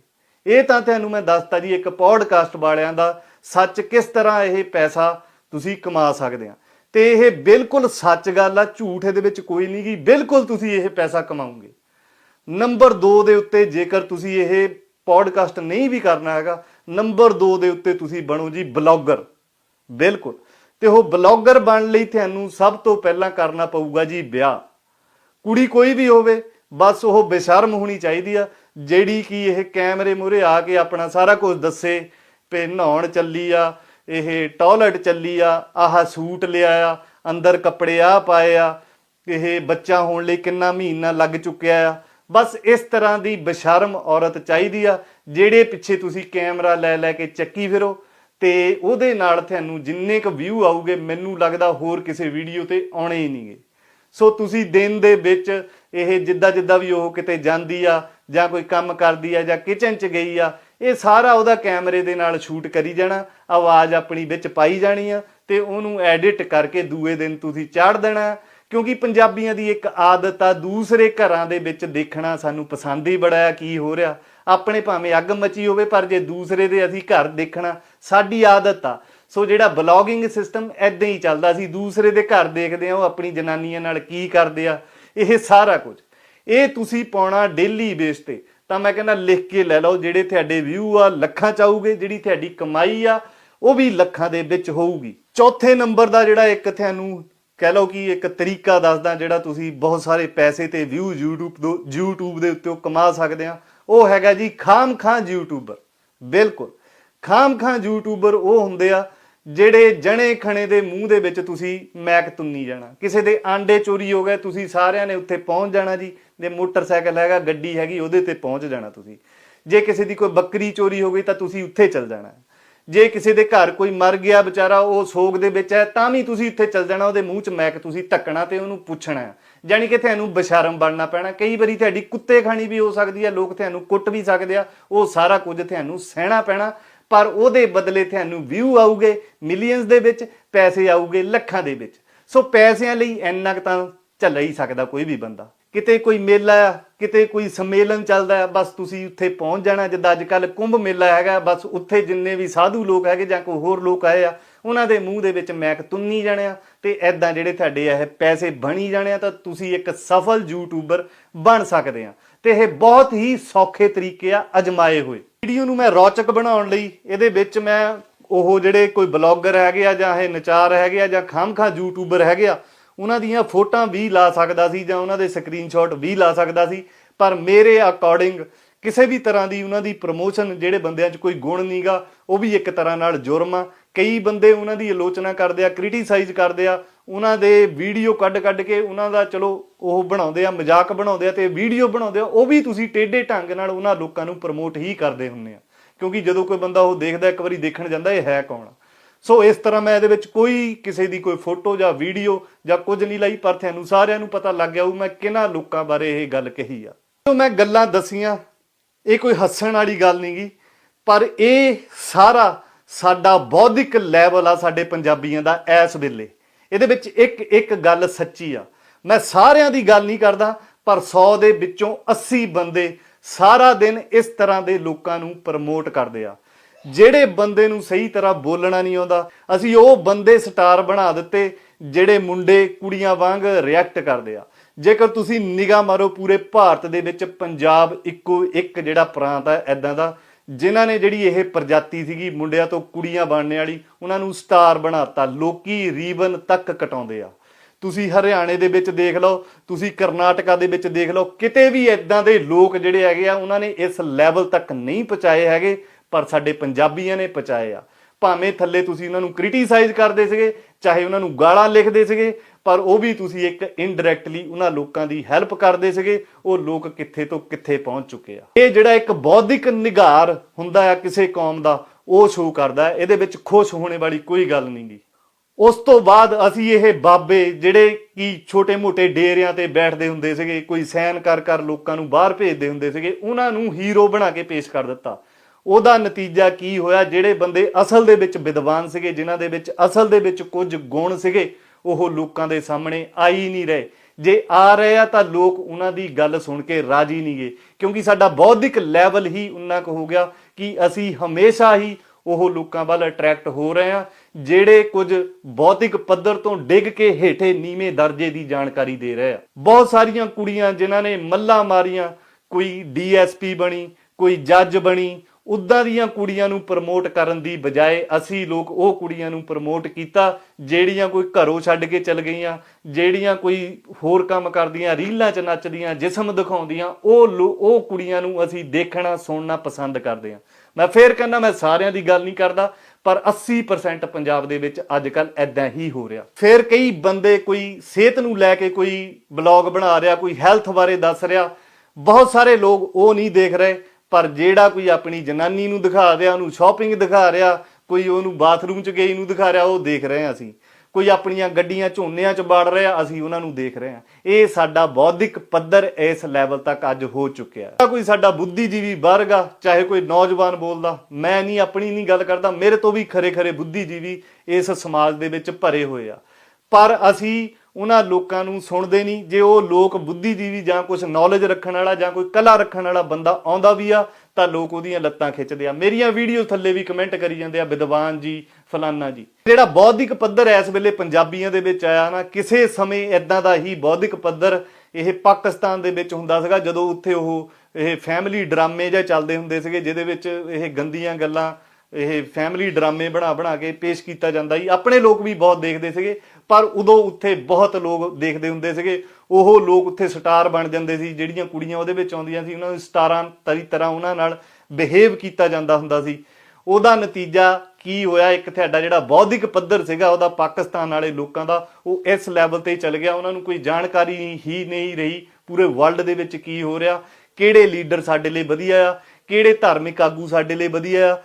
ਇਹ ਤਾਂ ਤੁਹਾਨੂੰ ਮੈਂ ਦੱਸਤਾ ਜੀ, ਇੱਕ ਪੋਡਕਾਸਟ ਵਾਲਿਆਂ ਦਾ ਸੱਚ ਕਿਸ ਤਰ੍ਹਾਂ ਇਹ ਪੈਸਾ ਤੁਸੀਂ ਕਮਾ ਸਕਦੇ ਆ। ਤੇ ਇਹ ਬਿਲਕੁਲ ਸੱਚ ਗੱਲ ਆ, ਝੂਠ ਇਹਦੇ ਵਿੱਚ ਕੋਈ ਨਹੀਂ ਗੀ ਬਿਲਕੁਲ ਤੁਸੀਂ ਇਹ ਪੈਸਾ ਕਮਾਓਗੇ। ਨੰਬਰ 2 ਦੇ ਉੱਤੇ ਜੇਕਰ ਤੁਸੀਂ ਇਹ ਪੋਡਕਾਸਟ ਨਹੀਂ ਵੀ ਕਰਨਾ ਹੈਗਾ, ਨੰਬਰ 2 ਦੇ ਉੱਤੇ ਤੁਸੀਂ ਬਣੋ ਜੀ ਬਲੌਗਰ। ਬਿਲਕੁਲ। ਤੇ ਉਹ ਬਲੌਗਰ ਬਣਨ ਲਈ ਤੁਹਾਨੂੰ ਸਭ ਤੋਂ ਪਹਿਲਾਂ ਕਰਨਾ ਪਊਗਾ ਜੀ ਵਿਆਹ। ਕੁੜੀ ਕੋਈ ਵੀ ਹੋਵੇ, ਬਸ ਉਹ ਬੇਸ਼ਰਮ ਹੋਣੀ ਚਾਹੀਦੀ ਆ, ਜਿਹੜੀ ਕਿ ਇਹ ਕੈਮਰੇ ਮੂਹਰੇ ਆ ਕੇ ਆਪਣਾ ਸਾਰਾ ਕੁਝ ਦੱਸੇ ਪੇ ਨਹਾਉਣ ਚੱਲੀ ਆ, ਇਹ ਟਾਇਲਟ ਚੱਲੀ ਆ, ਆਹ ਸੂਟ ਲਿਆ ਆ, ਅੰਦਰ ਕੱਪੜੇ ਆ ਪਾਏ ਆ, ਇਹ ਬੱਚਾ ਹੋਣ ਲਈ ਕਿੰਨਾ ਮਹੀਨਾ ਲੱਗ ਚੁੱਕਿਆ ਆ। ਬਸ ਇਸ ਤਰ੍ਹਾਂ ਦੀ ਬਸ਼ਰਮ ਔਰਤ ਚਾਹੀਦੀ ਆ, ਜਿਹੜੇ ਪਿੱਛੇ ਤੁਸੀਂ ਕੈਮਰਾ ਲੈ ਲੈ ਕੇ ਚੱਕੀ ਫਿਰੋ ਤੇ ਉਹਦੇ ਨਾਲ ਤੁਹਾਨੂੰ ਜਿੰਨੇ ਕੁ ਵਿਊ ਆਉਗੇ ਮੈਨੂੰ ਲੱਗਦਾ ਹੋਰ ਕਿਸੇ ਵੀਡੀਓ ਤੇ ਆਉਣੇ ਹੀ ਨਹੀਂਗੇ। ਸੋ ਤੁਸੀਂ ਦਿਨ ਦੇ ਵਿੱਚ ਇਹ ਜਿੱਦਾਂ ਜਿੱਦਾਂ ਵੀ ਉਹ ਕਿਤੇ ਜਾਂਦੀ ਆ, ਜਾਂ ਕੋਈ ਕੰਮ ਕਰਦੀ ਆ, ਜਾਂ ਕਿਚਨ 'ਚ ਗਈ ਆ, ਇਹ ਸਾਰਾ ਉਹਦਾ ਕੈਮਰੇ ਦੇ ਨਾਲ ਸ਼ੂਟ ਕਰੀ ਜਾਣਾ, ਆਵਾਜ਼ ਆਪਣੀ ਵਿੱਚ ਪਾਈ ਜਾਣੀ ਆ, ਤੇ ਉਹਨੂੰ ਐਡਿਟ ਕਰਕੇ ਦੂਏ ਦਿਨ ਤੁਸੀਂ ਚਾੜ ਦੇਣਾ, ਕਿਉਂਕਿ ਪੰਜਾਬੀਆਂ ਦੀ ਇੱਕ ਆਦਤ ਆ ਦੂਸਰੇ ਘਰਾਂ ਦੇ ਵਿੱਚ ਦੇਖਣਾ ਸਾਨੂੰ ਪਸੰਦ ਹੀ ਬੜਾ ਆ, ਕੀ ਹੋ ਰਿਹਾ। ਆਪਣੇ ਭਾਵੇਂ ਅੱਗ ਮਚੀ ਹੋਵੇ, ਪਰ ਜੇ ਦੂਸਰੇ ਦੇ ਅਸੀਂ ਘਰ ਦੇਖਣਾ ਸਾਡੀ ਆਦਤ ਆ। ਸੋ ਜਿਹੜਾ ਬਲੌਗਿੰਗ ਸਿਸਟਮ ਐਦਾਂ ਹੀ ਚੱਲਦਾ ਸੀ। ਦੂਸਰੇ ਦੇ ਘਰ ਦੇਖਦੇ ਆ ਉਹ ਆਪਣੀ ਜਨਾਨੀਆਂ ਨਾਲ ਕੀ ਕਰਦੇ ਆ। ਇਹ ਸਾਰਾ ਕੁਝ। ਇਹ ਤੁਸੀਂ ਪਾਉਣਾ ਡੇਲੀ ਬੇਸ ਤੇ। ਤਾਂ ਮੈਂ ਕਹਿੰਦਾ ਲਿਖ ਕੇ ਲੈ ਲਓ ਜਿਹੜੇ ਤੁਹਾਡੇ ਵਿਊ ਆ, ਲੱਖਾਂ ਚ ਆਊਗੇ, ਜਿਹੜੀ ਤੁਹਾਡੀ ਕਮਾਈ ਆ, ਉਹ ਵੀ ਲੱਖਾਂ ਦੇ ਵਿੱਚ ਹੋਊਗੀ। ਚੌਥੇ ਨੰਬਰ ਦਾ ਜਿਹੜਾ ਇੱਕ ਤੁਹਾਨੂੰ ਕਹਿ ਲਓ ਕਿ ਇੱਕ ਤਰੀਕਾ ਦੱਸਦਾ ਜਿਹੜਾ ਤੁਸੀਂ ਬਹੁਤ ਸਾਰੇ ਪੈਸੇ ਤੇ ਵਿਊ YouTube ਤੋਂ, YouTube ਦੇ ਉੱਤੇ ਕਮਾ ਸਕਦੇ ਆ, ਉਹ ਹੈਗਾ ਜੀ ਖਾਮ ਖਾਂ ਯੂਟਿਊਬਰ ਬਿਲਕੁਲ। ਖਾਮ ਖਾਂ ਯੂਟਿਊਬਰ ਉਹ ਹੁੰਦੇ ਆ ਜਿਹੜੇ ਜਣੇ ਖਣੇ ਦੇ ਮੂੰਹ ਦੇ ਵਿੱਚ ਤੁਸੀਂ ਮੈਕ ਤੁੰਨੀ ਜਾਣਾ। ਕਿਸੇ ਦੇ ਆਂਡੇ ਚੋਰੀ ਹੋ ਗਏ, ਤੁਸੀਂ ਸਾਰਿਆਂ ਨੇ ਉੱਥੇ ਪਹੁੰਚ ਜਾਣਾ ਜੀ। ਜੇ ਮੋਟਰਸਾਈਕਲ ਹੈਗਾ, ਗੱਡੀ ਹੈਗੀ, ਉਹਦੇ ਤੇ ਪਹੁੰਚ ਜਾਣਾ ਤੁਸੀਂ। ਜੇ ਕਿਸੇ ਦੀ ਕੋਈ ਬੱਕਰੀ ਚੋਰੀ ਹੋ ਗਈ, ਤਾਂ ਤੁਸੀਂ ਉੱਥੇ ਚੱਲ ਜਾਣਾ। ਜੇ ਕਿਸੇ ਦੇ ਘਰ ਕੋਈ ਮਰ ਗਿਆ ਵਿਚਾਰਾ, ਉਹ ਸੋਗ ਦੇ ਵਿੱਚ ਹੈ, ਤਾਂ ਵੀ ਤੁਸੀਂ ਉੱਥੇ ਚੱਲ ਜਾਣਾ, ਉਹਦੇ ਮੂੰਹ 'ਚ ਮੈਕ ਤੁਸੀਂ ਧੱਕਣਾ ਤੇ ਉਹਨੂੰ ਪੁੱਛਣਾ ਹੈ। ਜਾਣੀ ਕਿ ਤੁਹਾਨੂੰ ਬਸ਼ਰਮ ਬਣਨਾ ਪੈਣਾ। ਕਈ ਵਾਰੀ ਤੁਹਾਡੀ ਕੁੱਤੇ ਖਾਣੀ ਵੀ ਹੋ ਸਕਦੀ ਹੈ, ਲੋਕ ਤੁਹਾਨੂੰ ਕੁੱਟ ਵੀ ਸਕਦੇ ਆ, ਉਹ ਸਾਰਾ ਕੁਝ ਤੁਹਾਨੂੰ ਸਹਿਣਾ ਪੈਣਾ। ਪਰ ਉਹਦੇ ਬਦਲੇ ਤੁਹਾਨੂੰ ਵਿਊ ਆਊਗੇ ਮਿਲੀਅਨਸ ਦੇ ਵਿੱਚ, ਪੈਸੇ ਆਊਗੇ ਲੱਖਾਂ ਦੇ ਵਿੱਚ। ਸੋ ਪੈਸਿਆਂ ਲਈ ਇੰਨਾ ਕੁ ਤਾਂ ਚੱਲ ਹੀ ਸਕਦਾ ਕੋਈ ਵੀ ਬੰਦਾ। ਕਿਤੇ ਕੋਈ ਮੇਲਾ ਆ ਕਿਤੇ ਕੋਈ ਸੰਮੇਲਨ ਚੱਲਦਾ ਬਸ ਤੁਸੀਂ ਉੱਥੇ ਪਹੁੰਚ ਜਾਣਾ, ਜਿੱਦਾਂ ਅੱਜ ਕੱਲ ਕੁੰਭ ਮੇਲਾ ਹੈਗਾ, ਬਸ ਉੱਥੇ ਜਿੰਨੇ ਵੀ ਸਾਧੂ ਲੋਕ ਹੈਗੇ ਜਾਂ ਕੋਈ ਹੋਰ ਲੋਕ ਆਏ ਆ, ਉਹਨਾਂ ਦੇ ਮੂੰਹ ਦੇ ਵਿੱਚ ਮੈਕ ਤੁੰਨੀ ਜਾਣੇ ਆ ਤੇ ਐਦਾਂ ਜਿਹੜੇ ਤੁਹਾਡੇ ਇਹ ਪੈਸੇ ਬਣੀ ਜਾਣੇ ਆ, ਤਾਂ ਤੁਸੀਂ ਇੱਕ ਸਫਲ ਯੂਟਿਊਬਰ ਬਣ ਸਕਦੇ ਆ। ਤੇ ਇਹ ਬਹੁਤ ਹੀ ਸੌਖੇ ਤਰੀਕੇ ਆ ਅਜਮਾਏ ਹੋਏ। ਵੀਡੀਓ ਨੂੰ ਮੈਂ ਰੌਚਕ ਬਣਾਉਣ ਲਈ ਇਹਦੇ ਵਿੱਚ ਮੈਂ ਉਹ ਜਿਹੜੇ ਕੋਈ ਬਲੌਗਰ ਹੈਗੇ ਆ ਜਾਂ ਇਹ ਨਚਾਰ ਹੈਗੇ ਆ ਜਾਂ ਖਾਮਖਾ ਯੂਟਿਊਬਰ ਹੈਗੇ ਆ, ਉਹਨਾਂ ਦੀਆਂ ਫੋਟੋਆਂ ਵੀ ਲਾ ਸਕਦਾ ਸੀ ਜਾਂ ਉਹਨਾਂ ਦੇ ਸਕਰੀਨਸ਼ਾਟ ਵੀ ਲਾ ਸਕਦਾ ਸੀ, ਪਰ ਮੇਰੇ ਅਕੋਰਡਿੰਗ ਕਿਸੇ ਵੀ ਤਰ੍ਹਾਂ ਦੀ ਉਹਨਾਂ ਦੀ ਪ੍ਰੋਮੋਸ਼ਨ ਜਿਹੜੇ ਬੰਦਿਆਂ 'ਚ ਕੋਈ ਗੁਣ ਨਹੀਂਗਾ ਉਹ ਵੀ ਇੱਕ ਤਰ੍ਹਾਂ ਨਾਲ ਜੁਰਮ ਆ। ਕਈ ਬੰਦੇ ਉਹਨਾਂ ਦੀ ਆਲੋਚਨਾ ਕਰਦੇ ਆ ਕ੍ਰਿਟੀਸਾਈਜ਼ ਕਰਦੇ ਆ ਉਹਨਾਂ ਦੇ ਵੀਡੀਓ ਕੱਢ ਕੱਢ ਕੇ ਉਹਨਾਂ ਦਾ ਚਲੋ ਉਹ ਬਣਾਉਂਦੇ ਆ, ਮਜ਼ਾਕ ਬਣਾਉਂਦੇ ਆ ਤੇ ਵੀਡੀਓ ਬਣਾਉਂਦੇ ਆ, ਉਹ ਵੀ ਤੁਸੀਂ ਟੇਢੇ ਢੰਗ ਨਾਲ ਉਹਨਾਂ ਲੋਕਾਂ ਨੂੰ ਪ੍ਰਮੋਟ ਹੀ ਕਰਦੇ ਹੁੰਦੇ ਆ। ਕਿਉਂਕਿ ਜਦੋਂ ਕੋਈ ਬੰਦਾ ਉਹ ਦੇਖਦਾ, ਇੱਕ ਵਾਰੀ ਦੇਖਣ ਜਾਂਦਾ, ਇਹ ਹੈ ਕੌਣ? ਸੋ ਇਸ ਤਰ੍ਹਾਂ ਮੈਂ ਇਹਦੇ ਵਿੱਚ ਕੋਈ ਕਿਸੇ ਦੀ ਕੋਈ ਫੋਟੋ ਜਾਂ ਵੀਡੀਓ ਜਾਂ ਕੁਝ ਨਹੀਂ ਲਈ, ਪਰ ਤੁਹਾਨੂੰ ਸਾਰਿਆਂ ਨੂੰ ਪਤਾ ਲੱਗ ਗਿਆ ਉਹ ਮੈਂ ਕਿਹਨਾਂ ਲੋਕਾਂ ਬਾਰੇ ਇਹ ਗੱਲ ਕਹੀ ਆ। ਜੋ ਮੈਂ ਗੱਲਾਂ ਦਸੀਆਂ, ਇਹ ਕੋਈ ਹੱਸਣ ਵਾਲੀ ਗੱਲ ਨਹੀਂਗੀ ਪਰ ਇਹ ਸਾਰਾ ਸਾਡਾ ਬੌਧਿਕ ਲੈਵਲ ਆ ਸਾਡੇ ਪੰਜਾਬੀਆਂ ਦਾ ਇਸ ਵੇਲੇ। ਇਹਦੇ ਵਿੱਚ ਇੱਕ ਇੱਕ ਗੱਲ ਸੱਚੀ ਆ। ਮੈਂ ਸਾਰਿਆਂ ਦੀ ਗੱਲ ਨਹੀਂ ਕਰਦਾ, ਪਰ 100 ਦੇ ਵਿੱਚੋਂ 80 ਬੰਦੇ ਸਾਰਾ ਦਿਨ ਇਸ ਤਰ੍ਹਾਂ ਦੇ ਲੋਕਾਂ ਨੂੰ ਪ੍ਰਮੋਟ ਕਰਦੇ ਆ। ਜਿਹੜੇ ਬੰਦੇ ਨੂੰ ਸਹੀ ਤਰ੍ਹਾਂ ਬੋਲਣਾ ਨਹੀਂ ਆਉਂਦਾ, ਅਸੀਂ ਉਹ ਬੰਦੇ ਸਟਾਰ ਬਣਾ ਦਿੱਤੇ, ਜਿਹੜੇ ਮੁੰਡੇ ਕੁੜੀਆਂ ਵਾਂਗ ਰਿਐਕਟ ਕਰਦੇ ਆ। ਜੇਕਰ ਤੁਸੀਂ ਨਿਗਾਹ ਮਾਰੋ, ਪੂਰੇ ਭਾਰਤ ਦੇ ਵਿੱਚ ਪੰਜਾਬ ਇੱਕੋ ਇੱਕ ਜਿਹੜਾ ਪ੍ਰਾਂਤ ਹੈ ਐਦਾਂ ਦਾ ਜਿਨ੍ਹਾਂ ਨੇ ਜਿਹੜੀ ਇਹ ਪ੍ਰਜਾਤੀ ਸੀਗੀ ਮੁੰਡਿਆਂ ਤੋਂ ਕੁੜੀਆਂ ਬਣਨੇ ਵਾਲੀ, ਉਹਨਾਂ ਨੂੰ ਸਟਾਰ ਬਣਾਤਾ। ਲੋਕੀ ਰੀਬਨ ਤੱਕ ਕਟਾਉਂਦੇ ਆ। ਤੁਸੀਂ ਹਰਿਆਣੇ ਦੇ ਵਿੱਚ ਦੇਖ ਲਓ, ਤੁਸੀਂ ਕਰਨਾਟਕਾ ਦੇ ਵਿੱਚ ਦੇਖ ਲਓ, ਕਿਤੇ ਵੀ ਇਦਾਂ ਦੇ ਲੋਕ ਜਿਹੜੇ ਹੈਗੇ ਆ, ਉਹਨਾਂ ਨੇ ਇਸ ਲੈਵਲ ਤੱਕ ਨਹੀਂ ਪਹੁੰਚਾਏ ਹੈਗੇ, ਪਰ ਸਾਡੇ ਪੰਜਾਬੀਆਂ ਨੇ ਪਹੁੰਚਾਏ ਆ। ਭਾਵੇਂ ਥੱਲੇ ਤੁਸੀਂ ਉਹਨਾਂ ਨੂੰ ਕ੍ਰਿਟੀਸਾਈਜ਼ ਕਰਦੇ ਸੀਗੇ, ਚਾਹੇ ਉਹਨਾਂ ਨੂੰ ਗਾਲਾਂ ਲਿਖਦੇ ਸੀਗੇ, ਪਰ ਉਹ ਵੀ ਤੁਸੀਂ ਇੱਕ ਇਨਡਾਇਰੈਕਟਲੀ ਉਹਨਾਂ ਲੋਕਾਂ ਦੀ ਹੈਲਪ ਕਰਦੇ ਸੀਗੇ, ਉਹ ਲੋਕ ਕਿੱਥੇ ਤੋਂ ਕਿੱਥੇ ਪਹੁੰਚ ਚੁੱਕੇ ਆ। ਇਹ ਜਿਹੜਾ ਇੱਕ ਬੌਧਿਕ ਨਿਗਾਰ ਹੁੰਦਾ ਆ ਕਿਸੇ ਕੌਮ ਦਾ, ਉਹ ਸ਼ੋਅ ਕਰਦਾ ਇਹਦੇ ਵਿੱਚ ਖੁਸ਼ ਹੋਣੇ ਵਾਲੀ ਕੋਈ ਗੱਲ ਨਹੀਂਗੀ ਉਸ ਤੋਂ ਬਾਅਦ ਅਸੀਂ ਇਹ ਬਾਬੇ ਜਿਹੜੇ ਕਿ ਛੋਟੇ-ਮੋਟੇ ਡੇਰਿਆਂ ਤੇ ਬੈਠਦੇ ਹੁੰਦੇ ਸੀਗੇ, ਕੋਈ ਸੈਨ ਕਰ ਕਰ ਲੋਕਾਂ ਨੂੰ ਬਾਹਰ ਭੇਜਦੇ ਹੁੰਦੇ ਸੀਗੇ, ਉਹਨਾਂ ਨੂੰ ਹੀਰੋ ਬਣਾ ਕੇ ਪੇਸ਼ ਕਰ ਦਿੱਤਾ। ਉਹਦਾ ਨਤੀਜਾ ਕੀ ਹੋਇਆ? ਜਿਹੜੇ ਬੰਦੇ ਅਸਲ ਦੇ ਵਿੱਚ ਵਿਦਵਾਨ ਸੀਗੇ, ਜਿਨ੍ਹਾਂ ਦੇ ਵਿੱਚ ਅਸਲ ਦੇ ਵਿੱਚ ਕੁਝ ਗੁਣ ਸੀਗੇ, ਉਹ ਲੋਕਾਂ ਦੇ ਸਾਹਮਣੇ ਆ ਹੀ ਨਹੀਂ ਰਹੇ। ਜੇ ਆ ਰਹੇ ਆ ਤਾਂ ਲੋਕ ਉਹਨਾਂ ਦੀ ਗੱਲ ਸੁਣ ਕੇ ਰਾਜੀ ਨਹੀਂਗੇ ਕਿਉਂਕਿ ਸਾਡਾ ਬੌਧਿਕ ਲੈਵਲ ਹੀ ਉਨਾ ਕੁ ਹੋ ਗਿਆ ਕਿ ਅਸੀਂ ਹਮੇਸ਼ਾ ਹੀ ਉਹ ਲੋਕਾਂ ਵੱਲ ਅਟਰੈਕਟ ਹੋ ਰਹੇ ਆ ਜਿਹੜੇ ਕੁਝ ਬੌਧਿਕ ਪੱਧਰ ਤੋਂ ਡਿੱਗ ਕੇ ਹੇਠੇ ਨੀਵੇਂ ਦਰਜੇ ਦੀ ਜਾਣਕਾਰੀ ਦੇ ਰਹੇ ਆ। ਬਹੁਤ ਸਾਰੀਆਂ ਕੁੜੀਆਂ ਜਿਨ੍ਹਾਂ ਨੇ ਮੱਲਾ ਮਾਰੀਆਂ, ਕੋਈ ਡੀਐਸਪੀ ਬਣੀ, ਕੋਈ ਜੱਜ ਬਣੀ ਉਦਾਂ ਦੀਆਂ ਕੁੜੀਆਂ ਨੂੰ ਪ੍ਰਮੋਟ ਕਰਨ ਦੀ ਬਜਾਏ ਅਸੀਂ ਲੋਕ ਉਹ ਕੁੜੀਆਂ ਨੂੰ ਪ੍ਰਮੋਟ ਕੀਤਾ, ਜਿਹੜੀਆਂ ਕੋਈ ਘਰੋਂ ਛੱਡ ਕੇ ਚਲ ਗਈਆਂ, ਜਿਹੜੀਆਂ ਕੋਈ ਹੋਰ ਕੰਮ ਕਰਦੀਆਂ, ਰੀਲਾਂ 'ਚ ਨੱਚਦੀਆਂ, ਜਿਸਮ ਦਿਖਾਉਂਦੀਆਂ, ਉਹ ਲੋ- ਉਹ ਕੁੜੀਆਂ ਨੂੰ ਅਸੀਂ ਦੇਖਣਾ, ਸੁਣਨਾ ਪਸੰਦ ਕਰਦੇ ਹਾਂ। ਮੈਂ ਫੇਰ ਕਹਿੰਦਾ, ਮੈਂ ਸਾਰਿਆਂ ਦੀ ਗੱਲ ਨਹੀਂ ਕਰਦਾ, ਪਰ 80% ਪੰਜਾਬ ਦੇ ਵਿੱਚ ਅੱਜ ਕੱਲ ਐਦਾਂ ਹੀ ਹੋ ਰਿਹਾ। ਫਿਰ ਕਈ ਬੰਦੇ ਕੋਈ ਸਿਹਤ ਨੂੰ ਲੈ ਕੇ ਕੋਈ ਬਲੌਗ ਬਣਾ ਰਿਹਾ, ਕੋਈ ਹੈਲਥ ਬਾਰੇ ਦੱਸ ਰਿਹਾ। ਬਹੁਤ ਸਾਰੇ ਲੋਕ ਉਹ ਨਹੀਂ ਦੇਖ ਰਹੇ। ਪਰ ਜਿਹੜਾ ਕੋਈ ਆਪਣੀ ਜਨਾਨੀ ਨੂੰ ਦਿਖਾ ਰਿਹਾ, ਉਹਨੂੰ ਸ਼ਾਪਿੰਗ ਦਿਖਾ ਰਿਹਾ, ਕੋਈ ਉਹਨੂੰ ਬਾਥਰੂਮ 'ਚ ਗਈ ਨੂੰ ਦਿਖਾ ਰਿਹਾ, ਉਹ ਦੇਖ ਰਹੇ ਹਾਂ ਅਸੀਂ। ਕੋਈ ਆਪਣੀਆਂ ਗੱਡੀਆਂ ਝੋਨਿਆਂ 'ਚ ਬਾੜ ਰਿਹਾ, ਅਸੀਂ ਉਹਨਾਂ ਨੂੰ ਦੇਖ ਰਹੇ ਹਾਂ। ਇਹ ਸਾਡਾ ਬੌਧਿਕ ਪੱਧਰ ਇਸ ਲੈਵਲ ਤੱਕ ਅੱਜ ਹੋ ਚੁੱਕਿਆ ਹੈ। ਕੋਈ ਸਾਡਾ ਬੁੱਧੀਜੀਵੀ ਵਰਗਾ ਚਾਹੇ ਕੋਈ ਨੌਜਵਾਨ ਬੋਲਦਾ, ਮੈਂ ਨਹੀਂ, ਆਪਣੀ ਨਹੀਂ ਗੱਲ ਕਰਦਾ, ਮੇਰੇ ਤੋਂ ਵੀ ਖਰੇ ਖਰੇ ਬੁੱਧੀਜੀਵੀ ਇਸ ਸਮਾਜ ਦੇ ਵਿੱਚ ਭਰੇ ਹੋਏ ਆ। ਪਰ ਅਸੀਂ ਉਹਨਾਂ ਲੋਕਾਂ ਨੂੰ ਸੁਣਦੇ ਨਹੀਂ। ਜੇ ਉਹ ਲੋਕ ਬੁੱਧੀਜੀਵੀ ਜਾਂ ਕੁਝ ਨੌਲੇਜ ਰੱਖਣ ਵਾਲਾ ਜਾਂ ਕੋਈ ਕਲਾ ਰੱਖਣ ਵਾਲਾ ਬੰਦਾ ਆਉਂਦਾ ਵੀ ਆ, ਤਾਂ ਲੋਕ ਉਹਦੀਆਂ ਲੱਤਾਂ ਖਿੱਚਦੇ ਆ। ਮੇਰੀਆਂ ਵੀਡੀਓ ਥੱਲੇ ਵੀ ਕਮੈਂਟ ਕਰੀ ਜਾਂਦੇ ਆ, ਵਿਦਵਾਨ ਜੀ, ਫਲਾਨਾ ਜੀ। ਜਿਹੜਾ ਬੌਧਿਕ ਪੱਧਰ ਇਸ ਵੇਲੇ ਪੰਜਾਬੀਆਂ ਦੇ ਵਿੱਚ ਆਇਆ ਨਾ, ਕਿਸੇ ਸਮੇਂ ਇਦਾਂ ਦਾ ਹੀ ਬੌਧਿਕ ਪੱਧਰ ਇਹ ਪਾਕਿਸਤਾਨ ਦੇ ਵਿੱਚ ਹੁੰਦਾ ਸੀਗਾ, ਜਦੋਂ ਉੱਥੇ ਉਹ ਇਹ ਫੈਮਿਲੀ ਡਰਾਮੇ ਜਾਂ ਚੱਲਦੇ ਹੁੰਦੇ ਸੀਗੇ, ਜਿਹਦੇ ਵਿੱਚ ਇਹ ਗੰਦੀਆਂ ਗੱਲਾਂ, ਇਹ ਫੈਮਿਲੀ ਡਰਾਮੇ ਬਣਾ ਬਣਾ ਕੇ ਪੇਸ਼ ਕੀਤਾ ਜਾਂਦਾ ਸੀ। ਆਪਣੇ ਲੋਕ ਵੀ ਬਹੁਤ ਦੇਖਦੇ ਸੀਗੇ। ਪਰ ਉਦੋਂ ਉੱਥੇ ਬਹੁਤ ਲੋਕ ਦੇਖਦੇ ਹੁੰਦੇ ਸੀਗੇ। ਉਹ ਲੋਕ ਉੱਥੇ ਸਟਾਰ ਬਣ ਜਾਂਦੇ ਸੀ, ਜਿਹੜੀਆਂ ਕੁੜੀਆਂ ਉਹਦੇ ਵਿੱਚ ਆਉਂਦੀਆਂ ਸੀ, ਉਹਨਾਂ ਨੂੰ ਸਟਾਰਾਂ ਤਰੀ ਤਰ੍ਹਾਂ ਉਹਨਾਂ ਨਾਲ ਬਿਹੇਵ ਕੀਤਾ ਜਾਂਦਾ ਹੁੰਦਾ ਸੀ। ਉਹਦਾ ਨਤੀਜਾ ਕੀ ਹੋਇਆ? ਇੱਕ ਤੁਹਾਡਾ ਜਿਹੜਾ ਬੌਧਿਕ ਪੱਧਰ ਸੀਗਾ, ਉਹਦਾ ਪਾਕਿਸਤਾਨ ਵਾਲੇ ਲੋਕਾਂ ਦਾ, ਉਹ ਇਸ ਲੈਵਲ ਤੇ ਚਲ ਗਿਆ। ਉਹਨਾਂ ਨੂੰ ਕੋਈ ਜਾਣਕਾਰੀ ਹੀ ਨਹੀਂ ਰਹੀ ਪੂਰੇ ਵਰਲਡ ਦੇ ਵਿੱਚ ਕੀ ਹੋ ਰਿਹਾ, ਕਿਹੜੇ ਲੀਡਰ ਸਾਡੇ ਲਈ ਵਧੀਆ ਆ, ਕਿਹੜੇ ਧਾਰਮਿਕ ਆਗੂ ਸਾਡੇ ਲਈ ਵਧੀਆ ਆ।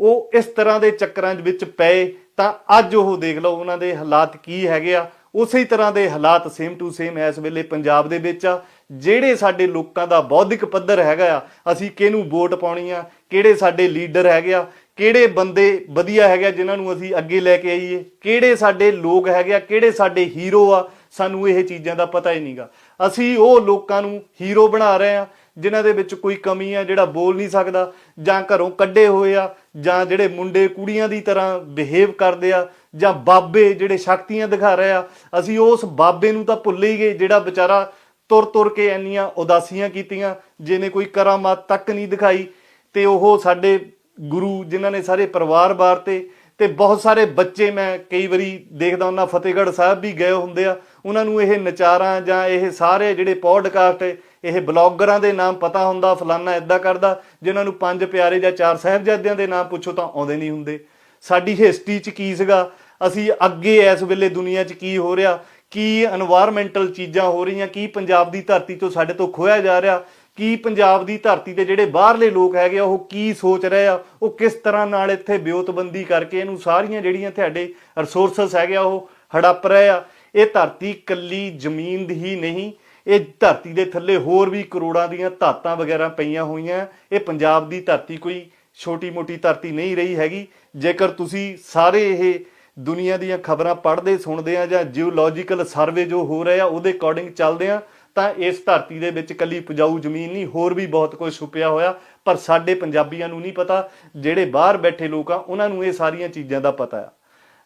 ਉਹ ਇਸ ਤਰ੍ਹਾਂ ਦੇ ਚੱਕਰਾਂ ਦੇ ਵਿੱਚ ਪਏ। ਤਾਂ ਅੱਜ ਉਹ ਦੇਖ ਲਓ ਉਹਨਾਂ ਦੇ ਹਾਲਾਤ ਕੀ ਹੈਗੇ ਆ। ਉਸੇ ਤਰ੍ਹਾਂ ਦੇ ਹਾਲਾਤ ਸੇਮ ਟੂ ਸੇਮ ਇਸ ਵੇਲੇ ਪੰਜਾਬ ਦੇ ਵਿੱਚ ਆ। ਜਿਹੜੇ ਸਾਡੇ ਲੋਕਾਂ ਦਾ ਬੌਧਿਕ ਪੱਧਰ ਹੈਗਾ ਆ, ਅਸੀਂ ਕਿਹਨੂੰ ਵੋਟ ਪਾਉਣੀ ਆ, ਕਿਹੜੇ ਸਾਡੇ ਲੀਡਰ ਹੈਗੇ ਆ, ਕਿਹੜੇ ਬੰਦੇ ਵਧੀਆ ਹੈਗੇ ਆ ਜਿਨ੍ਹਾਂ ਨੂੰ ਅਸੀਂ ਅੱਗੇ ਲੈ ਕੇ ਆਈਏ, ਕਿਹੜੇ ਸਾਡੇ ਲੋਕ ਹੈਗੇ ਆ, ਕਿਹੜੇ ਸਾਡੇ ਹੀਰੋ ਆ, ਸਾਨੂੰ ਇਹ ਚੀਜ਼ਾਂ ਦਾ ਪਤਾ ਹੀ ਨਹੀਂਗਾ ਅਸੀਂ ਉਹ ਲੋਕਾਂ ਨੂੰ ਹੀਰੋ ਬਣਾ ਰਹੇ ਆ ਜਿਨ੍ਹਾਂ ਦੇ ਵਿੱਚ ਕੋਈ ਕਮੀ ਆ ਜਿਹੜਾ ਬੋਲ ਨਹੀਂ ਸਕਦਾ ਜਾਂ ਘਰੋਂ ਕੱਢੇ ਹੋਏ ਆ ਜਾਂ ਜਿਹੜੇ ਮੁੰਡੇ ਕੁੜੀਆਂ ਦੀ ਤਰ੍ਹਾਂ ਬਿਹੇਵ ਕਰਦੇ ਆ ਜਾਂ ਬਾਬੇ ਜਿਹੜੇ ਸ਼ਕਤੀਆਂ ਦਿਖਾ ਰਹੇ ਆ, ਅਸੀਂ ਉਸ ਬਾਬੇ ਨੂੰ ਤਾਂ ਭੁੱਲ ਹੀ ਗਏ ਜਿਹੜਾ ਵਿਚਾਰਾ ਤੁਰ ਤੁਰ ਕੇ ਇੰਨੀਆਂ ਉਦਾਸੀਆਂ ਕੀਤੀਆਂ, ਜਿਹਨੇ ਕੋਈ ਕਰਾਮਾਤ ਤੱਕ ਨਹੀਂ ਦਿਖਾਈ ਤੇ ਉਹ ਸਾਡੇ ਗੁਰੂ ਜਿਨ੍ਹਾਂ ਨੇ ਸਾਰੇ ਪਰਿਵਾਰ ਬਾਰ ਤੇ ਤੇ ਬਹੁਤ ਸਾਰੇ ਬੱਚੇ ਮੈਂ ਕਈ ਵਾਰੀ ਦੇਖਦਾ ਹੁੰਦਾ, ਫਤਿਹਗੜ੍ਹ ਸਾਹਿਬ ਵੀ ਗਏ ਹੁੰਦੇ ਆ, ਉਹਨਾਂ ਨੂੰ ਇਹ ਨਚਾਰਾਂ ਜਾਂ ਇਹ ਸਾਰੇ ਜਿਹੜੇ ਪੋਡਕਾਸਟ ਇਹ ਬਲੌਗਰਾਂ ਦੇ ਨਾਮ ਪਤਾ ਹੁੰਦਾ, ਫਲਾਨਾ ਇਦਾਂ ਕਰਦਾ, ਜਿਨ੍ਹਾਂ ਨੂੰ ਪੰਜ ਪਿਆਰੇ ਜਾਂ ਚਾਰ ਸਹਿਬਜ਼ਾਦਿਆਂ ਦੇ ਨਾਮ ਪੁੱਛੋ ਤਾਂ ਆਉਂਦੇ ਨਹੀਂ ਹੁੰਦੇ। ਸਾਡੀ ਹਿਸਟਰੀ 'ਚ ਕੀ ਸੀਗਾ? ਅਸੀਂ ਅੱਗੇ ਇਸ ਵੇਲੇ ਦੁਨੀਆ 'ਚ ਕੀ ਹੋ ਰਿਹਾ? ਕੀ এনवायरमेंटਲ ਚੀਜ਼ਾਂ ਹੋ ਰਹੀਆਂ? ਕੀ ਪੰਜਾਬ ਦੀ ਧਰਤੀ ਤੋਂ ਸਾਡੇ ਤੋਂ ਖੋਇਆ ਜਾ ਰਿਹਾ? ਕੀ ਪੰਜਾਬ ਦੀ ਧਰਤੀ ਤੇ ਜਿਹੜੇ ਬਾਹਰਲੇ ਲੋਕ ਹੈਗੇ ਆ, ਉਹ ਕੀ ਸੋਚ ਰਹੇ ਆ? ਉਹ ਕਿਸ ਤਰ੍ਹਾਂ ਨਾਲ ਇੱਥੇ ਬਿਉਤਬੰਦੀ ਕਰਕੇ ਇਹਨੂੰ ਸਾਰੀਆਂ ਜਿਹੜੀਆਂ ਤੁਹਾਡੇ ਰਿਸੋਰਸਸ ਹੈਗੇ ਆ, ਉਹ ਹੜੱਪ ਰਹੇ ਆ? ਇਹ ਧਰਤੀ ਕੱਲੀ ਜ਼ਮੀਨ ਦੀ ਹੀ ਨਹੀਂ ਇਹ ਧਰਤੀ ਦੇ ਥੱਲੇ ਹੋਰ ਵੀ ਕਰੋੜਾਂ ਦੀਆਂ ਧਾਤਾਂ ਵਗੈਰਾ ਪਈਆਂ ਹੋਈਆਂ। ਇਹ ਪੰਜਾਬ ਦੀ ਧਰਤੀ ਕੋਈ ਛੋਟੀ-ਮੋਟੀ ਧਰਤੀ ਨਹੀਂ ਰਹੀ ਹੈਗੀ। ਜੇਕਰ ਤੁਸੀਂ ਸਾਰੇ ਇਹ ਦੁਨੀਆ ਦੀਆਂ ਖਬਰਾਂ ਪੜ੍ਹਦੇ, ਸੁਣਦੇ ਆ ਜਾਂ ਜਿਓਲੋਜੀਕਲ ਸਰਵੇ ਜੋ ਹੋ ਰਿਹਾ ਉਹਦੇ ਅਕੋਰਡਿੰਗ ਚੱਲਦੇ ਆ, ਤਾਂ ਇਸ ਧਰਤੀ ਦੇ ਵਿੱਚ ਕੱਲੀ ਉਪਜਾਊ ਜ਼ਮੀਨ ਨਹੀਂ, ਹੋਰ ਵੀ ਬਹੁਤ ਕੁਝ ਛੁਪਿਆ ਹੋਇਆ। ਪਰ ਸਾਡੇ ਪੰਜਾਬੀਆਂ ਨੂੰ ਨਹੀਂ ਪਤਾ, ਜਿਹੜੇ ਬਾਹਰ ਬੈਠੇ ਲੋਕ ਆ, ਉਹਨਾਂ ਨੂੰ ਇਹ ਸਾਰੀਆਂ ਚੀਜ਼ਾਂ ਦਾ ਪਤਾ ਆ।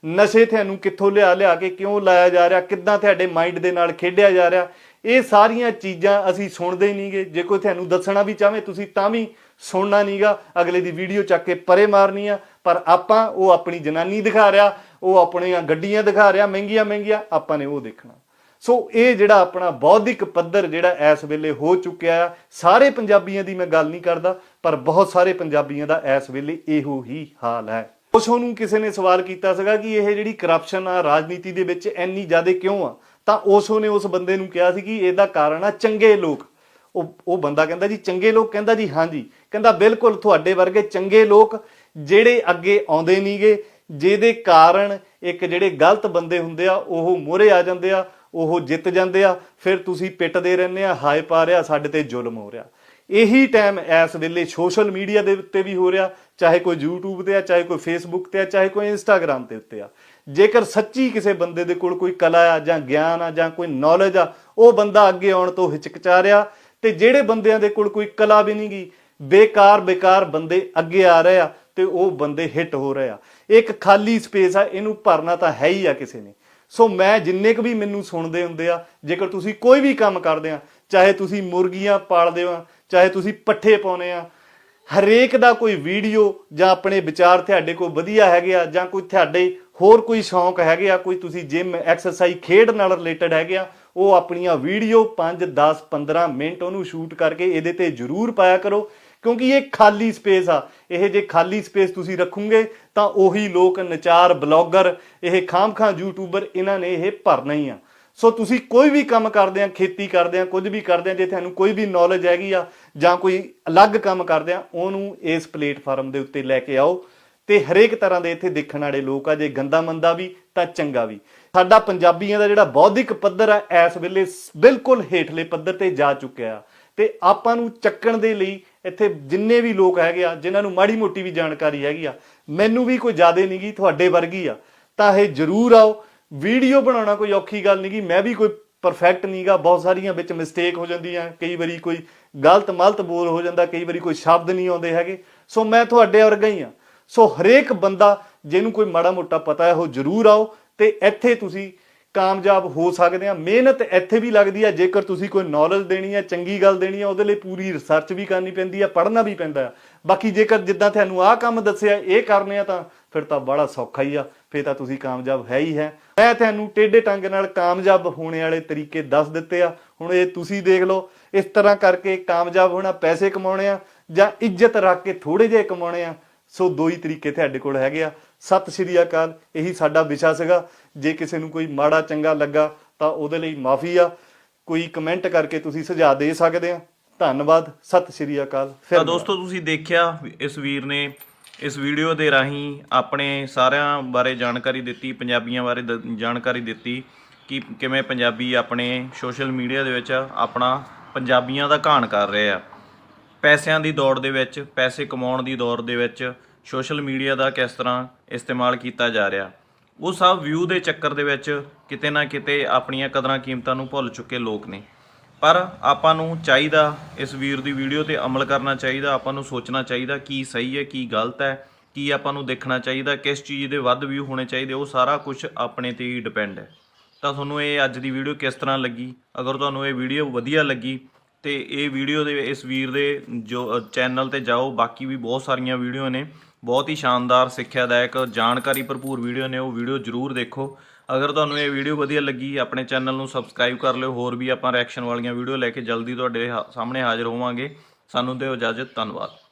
ਨਸ਼ੇ ਤੁਹਾਨੂੰ ਕਿੱਥੋਂ ਲਿਆ ਲਿਆ ਕੇ ਕਿਉਂ ਲਾਇਆ ਜਾ ਰਿਹਾ? ਕਿੱਦਾਂ ਤੁਹਾਡੇ ਮਾਈਂਡ ਦੇ ਨਾਲ ਖੇਡਿਆ ਜਾ ਰਿਹਾ? ਇਹ ਸਾਰੀਆਂ ਚੀਜ਼ਾਂ ਅਸੀਂ ਸੁਣਦੇ ਹੀ ਨਹੀਂਗੇ। ਜੇ ਕੋਈ ਤੁਹਾਨੂੰ ਦੱਸਣਾ ਵੀ ਚਾਹਵੇ, ਤੁਸੀਂ ਤਾਂ ਵੀ ਸੁਣਨਾ ਨਹੀਂਗਾ। ਅਗਲੇ ਦੀ ਵੀਡੀਓ ਚੱਕ ਕੇ ਪਰੇ ਮਾਰਨੀ ਆ। ਪਰ ਆਪਾਂ ਉਹ ਆਪਣੀ ਜਨਾਨੀ ਦਿਖਾ ਰਿਹਾ, ਉਹ ਆਪਣੀਆਂ ਗੱਡੀਆਂ ਦਿਖਾ ਰਿਹਾ, ਮਹਿੰਗੀਆਂ ਮਹਿੰਗੀਆਂ, ਆਪਾਂ ਨੇ ਉਹ ਦੇਖਣਾ। ਸੋ ਇਹ ਜਿਹੜਾ ਆਪਣਾ ਬੌਧਿਕ ਪੱਧਰ ਜਿਹੜਾ ਇਸ ਵੇਲੇ ਹੋ ਚੁੱਕਿਆ ਆ, ਸਾਰੇ ਪੰਜਾਬੀਆਂ ਦੀ ਮੈਂ ਗੱਲ ਨਹੀਂ ਕਰਦਾ, ਪਰ ਬਹੁਤ ਸਾਰੇ ਪੰਜਾਬੀਆਂ ਦਾ ਇਸ ਵੇਲੇ ਇਹੋ ਹੀ ਹਾਲ ਹੈ। ਉਸ ਨੂੰ ਕਿਸੇ ਨੇ ਸਵਾਲ ਕੀਤਾ ਸੀਗਾ ਕਿ ਇਹ ਜਿਹੜੀ ਕਰਪਸ਼ਨ ਆ, ਰਾਜਨੀਤੀ ਦੇ ਵਿੱਚ ਇੰਨੀ ਜ਼ਿਆਦਾ ਕਿਉਂ ਆ? ਤਾਂ ਉਸੋ ਨੇ ਉਸ ਬੰਦੇ ਨੂੰ ਕਿਹਾ ਸੀ ਕਿ ਇਹਦਾ ਕਾਰਨ ਆ ਚੰਗੇ ਲੋਕ। ਉਹ ਉਹ ਬੰਦਾ ਕਹਿੰਦਾ ਜੀ, ਚੰਗੇ ਲੋਕ ਕਹਿੰਦਾ ਜੀ ਹਾਂਜੀ ਕਹਿੰਦਾ ਬਿਲਕੁਲ ਤੁਹਾਡੇ ਵਰਗੇ ਚੰਗੇ ਲੋਕ ਜਿਹੜੇ ਅੱਗੇ ਆਉਂਦੇ ਨਹੀਂਗੇ, ਜਿਹਦੇ ਕਾਰਨ ਇੱਕ ਜਿਹੜੇ ਗਲਤ ਬੰਦੇ ਹੁੰਦੇ ਆ, ਉਹ ਮੋਹਰੇ ਆ ਜਾਂਦੇ ਆ, ਉਹ ਜਿੱਤ ਜਾਂਦੇ ਆ, ਫਿਰ ਤੁਸੀਂ ਪਿੱਟਦੇ ਰਹਿੰਦੇ ਆ, ਹਾਏ ਪਾ ਰਿਹਾ, ਸਾਡੇ ਤੇ ਜ਼ੁਲਮ ਹੋ ਰਿਹਾ। ਇਹੀ ਟਾਈਮ ਇਸ ਵੇਲੇ ਸੋਸ਼ਲ ਮੀਡੀਆ ਦੇ ਉੱਤੇ ਵੀ ਹੋ ਰਿਹਾ, ਚਾਹੇ ਕੋਈ YouTube ਤੇ ਆ, ਚਾਹੇ ਕੋਈ Facebook ਤੇ ਆ, ਚਾਹੇ ਕੋਈ Instagram ਤੇ ਉੱਤੇ ਆ। ਜੇਕਰ ਸੱਚੀ ਕਿਸੇ ਬੰਦੇ ਦੇ ਕੋਲ ਕੋਈ ਕਲਾ ਆ ਜਾਂ ਗਿਆਨ ਆ ਜਾਂ ਕੋਈ ਨੌਲੇਜ ਆ, ਉਹ ਬੰਦਾ ਅੱਗੇ ਆਉਣ ਤੋਂ ਹਿਚਕਚਾ ਰਿਹਾ ਤੇ ਜਿਹੜੇ ਬੰਦਿਆਂ ਦੇ ਕੋਲ ਕੋਈ ਕਲਾ ਵੀ ਨਹੀਂ ਨਹੀਂਗੀ ਬੇਕਾਰ ਬੇਕਾਰ ਬੰਦੇ ਅੱਗੇ ਆ ਰਹੇ ਆ ਤੇ ਉਹ ਬੰਦੇ ਹਿੱਟ ਹੋ ਰਹੇ ਆ। ਇੱਕ ਖਾਲੀ ਸਪੇਸ ਆ, ਇਹਨੂੰ ਭਰਨਾ ਤਾਂ ਹੈ ਹੀ ਆ ਕਿਸੇ ਨੇ। ਸੋ ਮੈਂ ਜਿੰਨੇ ਕੁ ਵੀ ਮੈਨੂੰ ਸੁਣਦੇ ਹੁੰਦੇ ਆ, ਜੇਕਰ ਤੁਸੀਂ ਕੋਈ ਵੀ ਕੰਮ ਕਰਦੇ ਆ, ਚਾਹੇ ਤੁਸੀਂ ਮੁਰਗੀਆਂ ਪਾਲਦੇ ਹੋ, ਚਾਹੇ ਤੁਸੀਂ ਪੱਠੇ ਪਾਉਨੇ ਆ, ਹਰੇਕ ਦਾ ਕੋਈ ਵੀਡੀਓ ਜਾਂ ਆਪਣੇ ਵਿਚਾਰ ਤੁਹਾਡੇ ਕੋਲ ਵਧੀਆ ਹੈਗੇ ਆ ਜਾਂ ਕੋਈ ਤੁਹਾਡੇ ਹੋਰ ਕੋਈ ਸ਼ੌਂਕ ਹੈਗੇ ਆ? ਕੋਈ ਤੁਸੀਂ ਜਿਮ ਐਕਸਰਸਾਈਜ਼ ਖੇਡ ਨਾਲ ਰਿਲੇਟਡ ਹੈਗੇ ਆ? ਉਹ ਆਪਣੀਆਂ ਵੀਡੀਓ 5 10 15 ਮਿੰਟ ਉਹਨੂੰ ਸ਼ੂਟ ਕਰਕੇ ਇਹਦੇ ਤੇ ਜ਼ਰੂਰ ਪਾਇਆ ਕਰੋ। ਕਿਉਂਕਿ ਇਹ ਖਾਲੀ ਸਪੇਸ ਆ। ਇਹ ਜੇ ਖਾਲੀ ਸਪੇਸ ਤੁਸੀਂ ਰੱਖੋਗੇ, ਤਾਂ ਉਹੀ ਲੋਕ ਨਚਾਰ ਬਲੌਗਰ, ਇਹ ਖਾਮਖਾਂ ਯੂਟਿਊਬਰ ਇਹਨਾਂ ਨੇ ਇਹ ਭਰਨਾ ਹੀ ਆ। ਸੋ ਤੁਸੀਂ ਕੋਈ ਵੀ ਕੰਮ ਕਰਦੇ ਆ, ਖੇਤੀ ਕਰਦੇ ਆ, ਕੁਝ ਵੀ ਕਰਦੇ ਆ, ਜੇ ਤੁਹਾਨੂੰ ਕੋਈ ਵੀ ਨੌਲੇਜ ਹੈਗੀ ਆ ਜਾਂ ਕੋਈ ਅਲੱਗ ਕੰਮ ਕਰਦੇ ਆ, ਉਹਨੂੰ ਇਸ ਪਲੇਟਫਾਰਮ ਦੇ ਉੱਤੇ ਲੈ ਕੇ ਆਓ। ਤੇ ਹਰੇਕ ਤਰ੍ਹਾਂ ਦੇ ਇੱਥੇ ਦੇਖਣ ਵਾਲੇ ਲੋਕ ਆ, ਜੇ ਗੰਦਾ ਮੰਦਾ ਵੀ, ਤਾਂ ਚੰਗਾ ਵੀ। ਸਾਡਾ ਪੰਜਾਬੀਆਂ ਦਾ ਜਿਹੜਾ ਬੌਧਿਕ ਪੱਧਰ ਆ, ਇਸ ਵੇਲੇ ਬਿਲਕੁਲ ਹੇਠਲੇ ਪੱਧਰ ਤੇ ਜਾ ਚੁੱਕਿਆ। ਆ ਤੇ ਆਪਾਂ ਨੂੰ ਚੱਕਣ ਦੇ ਲਈ ਇੱਥੇ ਜਿੰਨੇ ਵੀ ਲੋਕ ਹੈਗੇ ਆ, ਜਿਨ੍ਹਾਂ ਨੂੰ ਮਾੜੀ ਮੋਟੀ ਵੀ ਜਾਣਕਾਰੀ ਹੈਗੀ ਆ, ਮੈਨੂੰ ਵੀ ਕੋਈ ਜ਼ਿਆਦਾ ਨਹੀਂਗੀ ਤੁਹਾਡੇ ਵਰਗੀ ਆ। ਤਾਂ ਇਹ ਜ਼ਰੂਰ ਆਓ। ਵੀਡੀਓ ਬਣਾਉਣਾ ਕੋਈ ਔਖੀ ਗੱਲ ਨਹੀਂਗੀ ਮੈਂ ਵੀ ਕੋਈ ਪਰਫੈਕਟ ਨਹੀਂਗਾ ਬਹੁਤ ਸਾਰੀਆਂ ਵਿੱਚ ਮਿਸਟੇਕ ਹੋ ਜਾਂਦੀਆਂ, ਕਈ ਵਾਰੀ ਕੋਈ ਗਲਤ ਮਲਤ ਬੋਲ ਹੋ ਜਾਂਦਾ, ਕਈ ਵਾਰੀ ਕੋਈ ਸ਼ਬਦ ਨਹੀਂ ਆਉਂਦੇ ਹੈਗੇ। ਸੋ ਮੈਂ ਤੁਹਾਡੇ ਵਰਗਾ ਹੀ ਆ। ਸੋ ਹਰੇਕ ਬੰਦਾ ਜਿਹਨੂੰ ਕੋਈ ਮਾੜਾ ਮੋਟਾ ਪਤਾ ਹੈ, ਉਹ ਜ਼ਰੂਰ ਆਓ ਤੇ ਇੱਥੇ ਤੁਸੀਂ ਕਾਮਯਾਬ ਹੋ ਸਕਦੇ ਆ। ਮਿਹਨਤ ਇੱਥੇ ਵੀ ਲੱਗਦੀ ਆ, ਜੇਕਰ ਤੁਸੀਂ ਕੋਈ ਨੌਲੇਜ ਦੇਣੀ ਆ, ਚੰਗੀ ਗੱਲ ਦੇਣੀ ਆ, ਉਹਦੇ ਲਈ ਪੂਰੀ ਰਿਸਰਚ ਵੀ ਕਰਨੀ ਪੈਂਦੀ ਆ, ਪੜ੍ਹਨਾ ਵੀ ਪੈਂਦਾ ਆ। ਬਾਕੀ ਜੇਕਰ ਜਿੱਦਾਂ ਤੁਹਾਨੂੰ ਆਹ ਕੰਮ ਦੱਸਿਆ, ਇਹ ਕਰਨੇ ਆ ਤਾਂ ਫਿਰ ਤਾਂ ਬੜਾ ਸੌਖਾ ਹੀ ਆ, ਫਿਰ ਤਾਂ ਤੁਸੀਂ ਕਾਮਯਾਬ ਹੈ ਹੀ ਹੈ। ਮੈਂ ਤੁਹਾਨੂੰ ਟੇਢੇ ਟੰਗ ਨਾਲ ਕਾਮਯਾਬ ਹੋਣੇ ਵਾਲੇ ਤਰੀਕੇ ਦੱਸ ਦਿੱਤੇ ਆ। ਹੁਣ ਇਹ ਤੁਸੀਂ ਦੇਖ ਲਓ, ਇਸ ਤਰ੍ਹਾਂ ਕਰਕੇ ਕਾਮਯਾਬ ਹੋਣਾ ਪੈਸੇ ਕਮਾਉਣੇ ਆ ਜਾਂ ਇੱਜ਼ਤ ਰੱਖ ਕੇ ਥੋੜੇ ਜਿਹੇ ਕਮਾਉਣੇ ਆ ਸੋ ਦੋ ਹੀ ਤਰੀਕੇ ਤੁਹਾਡੇ ਕੋਲ ਹੈਗੇ ਆ। ਸਤਿ ਸ਼੍ਰੀ ਅਕਾਲ ਇਹੀ ਸਾਡਾ ਵਿਸ਼ਾ ਸੀਗਾ। ਜੇ ਕਿਸੇ ਨੂੰ ਕੋਈ ਮਾੜਾ ਚੰਗਾ ਲੱਗਾ ਤਾਂ ਉਹਦੇ ਲਈ ਮਾਫੀ ਆ। ਕੋਈ ਕਮੈਂਟ ਕਰਕੇ ਤੁਸੀਂ ਸੁਝਾਅ ਦੇ ਸਕਦੇ ਆ। ਧੰਨਵਾਦ ਸਤਿ ਸ਼੍ਰੀ ਅਕਾਲ ਫਿਰ ਤਾਂ ਦੋਸਤੋ ਤੁਸੀਂ ਦੇਖਿਆ ਇਸ ਵੀਰ ਨੇ ਇਸ ਵੀਡੀਓ ਦੇ ਰਾਹੀਂ ਆਪਣੇ ਸਾਰਿਆਂ ਬਾਰੇ ਜਾਣਕਾਰੀ ਦਿੱਤੀ ਪੰਜਾਬੀਆਂ ਬਾਰੇ ਜਾਣਕਾਰੀ ਦਿੱਤੀ ਕਿ ਕਿਵੇਂ ਪੰਜਾਬੀ ਆਪਣੇ ਸੋਸ਼ਲ ਮੀਡੀਆ ਦੇ ਵਿੱਚ ਆਪਣਾ ਪੰਜਾਬੀਆਂ ਦਾ ਘਾਣ ਕਰ ਰਹੇ ਆ। ਪੈਸਿਆਂ ਦੀ ਦੌੜ ਦੇ ਵਿੱਚ ਪੈਸੇ ਕਮਾਉਣ ਦੀ ਦੌੜ ਦੇ ਵਿੱਚ ਸੋਸ਼ਲ ਮੀਡੀਆ ਦਾ ਕਿਸ ਤਰ੍ਹਾਂ ਇਸਤੇਮਾਲ ਕੀਤਾ ਜਾ ਰਿਹਾ? ਉਹ ਸਭ ਵਿਊ ਦੇ ਚੱਕਰ ਦੇ ਵਿੱਚ ਕਿਤੇ ਨਾ ਕਿਤੇ ਆਪਣੀਆਂ ਕਦਰਾਂ ਕੀਮਤਾਂ ਨੂੰ ਭੁੱਲ ਚੁੱਕੇ ਲੋਕ ਨੇ। ਪਰ ਆਪਾਂ ਨੂੰ ਚਾਹੀਦਾ ਇਸ ਵੀਰ ਦੀ ਵੀਡੀਓ ਤੇ ਅਮਲ ਕਰਨਾ ਚਾਹੀਦਾ, ਆਪਾਂ ਨੂੰ ਸੋਚਣਾ ਚਾਹੀਦਾ ਕੀ ਸਹੀ ਹੈ, ਕੀ ਗਲਤ ਹੈ, ਕੀ ਆਪਾਂ ਨੂੰ ਦੇਖਣਾ ਚਾਹੀਦਾ, ਕਿਸ ਚੀਜ਼ ਦੇ ਵੱਧ ਵਿਊ ਹੋਣੇ ਚਾਹੀਦੇ, ਉਹ ਸਾਰਾ ਕੁਝ ਆਪਣੇ ਤੇ ਹੀ ਡਿਪੈਂਡ ਹੈ। ਤਾਂ ਤੁਹਾਨੂੰ ਇਹ ਅੱਜ ਦੀ ਵੀਡੀਓ ਕਿਸ ਤਰ੍ਹਾਂ ਲੱਗੀ? ਅਗਰ ਤੁਹਾਨੂੰ ਇਹ ਵੀਡੀਓ ਵਧੀਆ ਲੱਗੀ ਤੇ ਇਹ ਵੀਡੀਓ ਦੇ ਇਸ ਵੀਰ ਦੇ ਜੋ ਚੈਨਲ ਤੇ ਜਾਓ, ਬਾਕੀ ਵੀ ਬਹੁਤ ਸਾਰੀਆਂ ਵੀਡੀਓ ਨੇ। ਬਹੁਤ ਹੀ ਸ਼ਾਨਦਾਰ, ਸਿੱਖਿਆਦਾਇਕ, ਜਾਣਕਾਰੀ ਭਰਪੂਰ ਵੀਡੀਓ ਨੇ, ਉਹ ਵੀਡੀਓ ਜ਼ਰੂਰ ਦੇਖੋ। ਅਗਰ ਤੁਹਾਨੂੰ ਇਹ ਵੀਡੀਓ ਵਧੀਆ ਲੱਗੀ, ਆਪਣੇ ਚੈਨਲ ਨੂੰ ਸਬਸਕ੍ਰਾਈਬ ਕਰ ਲਿਓ, ਹੋਰ ਵੀ ਆਪਾਂ ਰਿਐਕਸ਼ਨ ਵਾਲੀਆਂ ਵੀਡੀਓ ਲੈ ਕੇ ਜਲਦੀ ਤੁਹਾਡੇ ਹਾ- ਸਾਹਮਣੇ ਹਾਜ਼ਰ ਹੋਵਾਂਗੇ। ਸਾਨੂੰ ਦਿਓ ਇਜਾਜ਼ਤ, ਧੰਨਵਾਦ।